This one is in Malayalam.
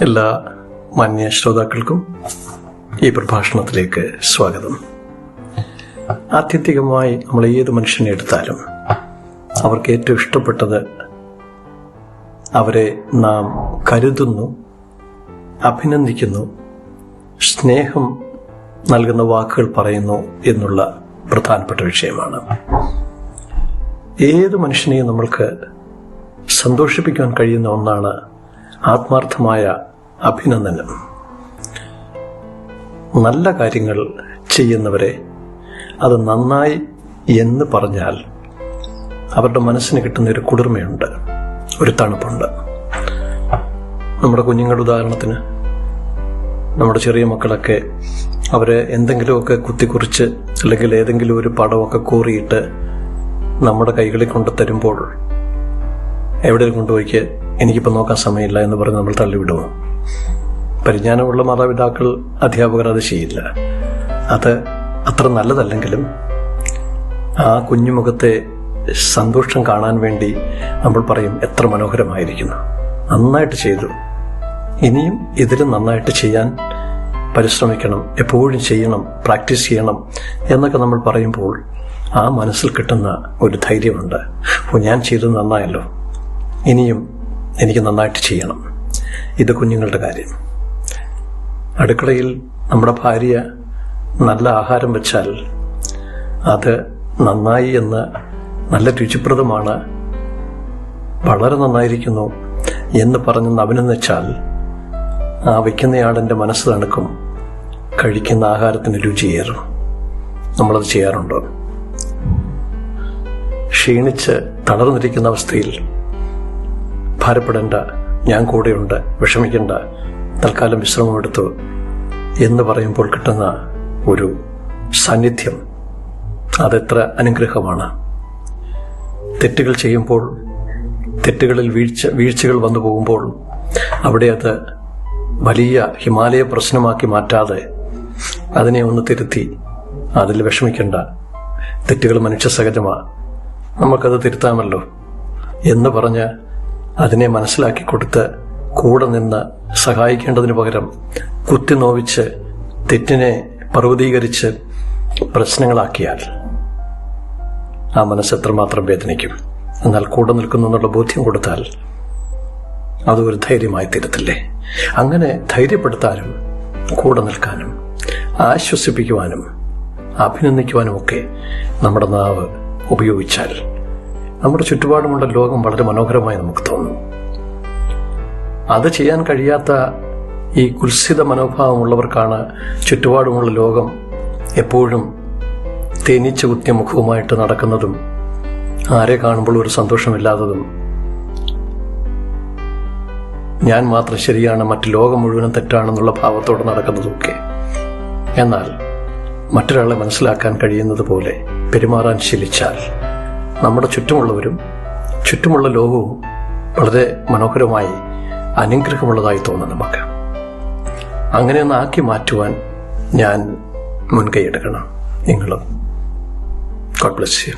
എല്ലാ മാന്യ ശ്രോതാക്കൾക്കും ഈ പ്രഭാഷണത്തിലേക്ക് സ്വാഗതം. ആത്യന്തികമായി നമ്മൾ ഏത് മനുഷ്യനെ എടുത്താലും അവർക്ക് ഏറ്റവും ഇഷ്ടപ്പെട്ടത് അവരെ നാം കരുതുന്നു അഭിനന്ദിക്കുന്നു സ്നേഹം നൽകുന്ന വാക്കുകൾ പറയുന്നു എന്നുള്ള പ്രധാനപ്പെട്ട വിഷയമാണ്. ഏത് മനുഷ്യനെയും നമ്മൾക്ക് സന്തോഷിപ്പിക്കാൻ കഴിയുന്ന ഒന്നാണ് ആത്മാർത്ഥമായ അഭിനന്ദനം. നല്ല കാര്യങ്ങൾ ചെയ്യുന്നവരെ അത് നന്നായി എന്ന് പറഞ്ഞാൽ അവരുടെ മനസ്സിന് കിട്ടുന്ന ഒരു കുളിർമയുണ്ട് ഒരു തണുപ്പുണ്ട്. നമ്മുടെ കുഞ്ഞുങ്ങളുടെ ഉദാഹരണത്തിന് നമ്മുടെ ചെറിയ മക്കളൊക്കെ അവരെ എന്തെങ്കിലുമൊക്കെ കുത്തിക്കുറിച്ച് അല്ലെങ്കിൽ ഏതെങ്കിലും ഒരു പടമൊക്കെ കൂറിയിട്ട് നമ്മുടെ കൈകളിൽ കൊണ്ട് തരുമ്പോൾ എവിടെ കൊണ്ടുപോയിക്ക് എനിക്കിപ്പോൾ നോക്കാൻ സമയമില്ല എന്ന് പറഞ്ഞ് നമ്മൾ തള്ളിവിടുമോ? പരിജ്ഞാനമുള്ള മാതാപിതാക്കൾ അധ്യാപകർ അത് ചെയ്യില്ല. അത് അത്ര നല്ലതല്ലെങ്കിലും ആ കുഞ്ഞുമുഖത്തെ സന്തോഷം കാണാൻ വേണ്ടി നമ്മൾ പറയും എത്ര മനോഹരമായിരിക്കുന്നു. നന്നായിട്ട് ചെയ്തു. ഇനിയും ഇതിലും നന്നായിട്ട് ചെയ്യാൻ പരിശ്രമിക്കണം എപ്പോഴും ചെയ്യണം പ്രാക്ടീസ് ചെയ്യണം എന്നൊക്കെ നമ്മൾ പറയുമ്പോൾ ആ മനസ്സിൽ കിട്ടുന്ന ഒരു ധൈര്യമുണ്ട്. അപ്പോൾ ഞാൻ ചെയ്തത് നന്നായല്ലോ. ഇനിയും എനിക്ക് നന്നായിട്ട് ചെയ്യണം. ഇത് കുഞ്ഞുങ്ങളുടെ കാര്യം. അടുക്കളയിൽ നമ്മുടെ ഭാര്യ നല്ല ആഹാരം വെച്ചാൽ അത് നന്നായി എന്ന് നല്ല രുചിപ്രദമാണ്. വളരെ നന്നായിരിക്കുന്നു എന്ന് പറഞ്ഞ് അഭിനന്ദിച്ചാൽ ആ വയ്ക്കുന്നയാളിന്റെ മനസ്സ് തണുക്കും കഴിക്കുന്ന ആഹാരത്തിന് രുചിയേറും. നമ്മളത് ചെയ്യാറുണ്ടോ. ക്ഷീണിച്ച് തളർന്നിരിക്കുന്ന അവസ്ഥയിൽ ഭാരപ്പെടേണ്ട ഞാൻ കൂടെയുണ്ട്. വിഷമിക്കേണ്ട. തൽക്കാലം വിശ്രമമെടുത്തു എന്ന് പറയുമ്പോൾ കിട്ടുന്ന ഒരു സാന്നിധ്യം അതെത്ര അനുഗ്രഹമാണ്. തെറ്റുകൾ ചെയ്യുമ്പോൾ തെറ്റുകളിൽ വീഴ്ച വീഴ്ചകൾ വന്നു പോകുമ്പോൾ അവിടെ അത് വലിയ ഹിമാലയ പ്രശ്നമാക്കി മാറ്റാതെ അതിനെ ഒന്ന് തിരുത്തി അതിൽ വിഷമിക്കേണ്ട. തെറ്റുകൾ മനുഷ്യ സഹജമാണ് നമുക്കത് തിരുത്താമല്ലോ. എന്ന് പറഞ്ഞ് അതിനെ മനസ്സിലാക്കി കൊടുത്ത് കൂടെ നിന്ന് സഹായിക്കേണ്ടതിന് പകരം കുത്തി നോവിച്ച് തെറ്റിനെ പർവതീകരിച്ച് പ്രശ്നങ്ങളാക്കിയാൽ ആ മനസ്സ് എത്രമാത്രം വേദനിക്കും. എന്നാൽ കൂടെ നിൽക്കുന്നു എന്നുള്ള ബോധ്യം കൊടുത്താൽ അത് ഒരു ധൈര്യമായി തീരത്തില്ലേ? അങ്ങനെ ധൈര്യപ്പെടുത്താനും കൂടെ നിൽക്കാനും ആശ്വസിപ്പിക്കുവാനും അഭിനന്ദിക്കുവാനും ഒക്കെ നമ്മുടെ നാവ് ഉപയോഗിച്ചാൽ നമ്മുടെ ചുറ്റുപാടുമുള്ള ലോകം വളരെ മനോഹരമായി നമുക്ക് തോന്നും. അത് ചെയ്യാൻ കഴിയാത്ത ഈ കുൽസിത മനോഭാവമുള്ളവർക്കാണ് ചുറ്റുപാടുമുള്ള ലോകം എപ്പോഴും തേനീച്ച കുത്തിയ മുഖവുമായിട്ട് നടക്കുന്നതും ആരെ കാണുമ്പോൾ ഒരു സന്തോഷമില്ലാത്തതും. ഞാൻ മാത്രം ശരിയാണ് മറ്റു ലോകം മുഴുവനും തെറ്റാണെന്നുള്ള ഭാവത്തോടെ നടക്കുന്നതൊക്കെ. എന്നാൽ മറ്റൊരാളെ മനസ്സിലാക്കാൻ കഴിയുന്നത് പോലെ പെരുമാറാൻ ശീലിച്ചാൽ നമ്മുടെ ചുറ്റുമുള്ളവരും ചുറ്റുമുള്ള ലോകവും വളരെ മനോഹരമായി അനുഗ്രഹമുള്ളതായി തോന്നും നമുക്ക്. അങ്ങനെയൊന്ന് ആക്കി മാറ്റുവാൻ ഞാൻ മുൻകൈ എടുക്കണം. നിങ്ങളും. God bless you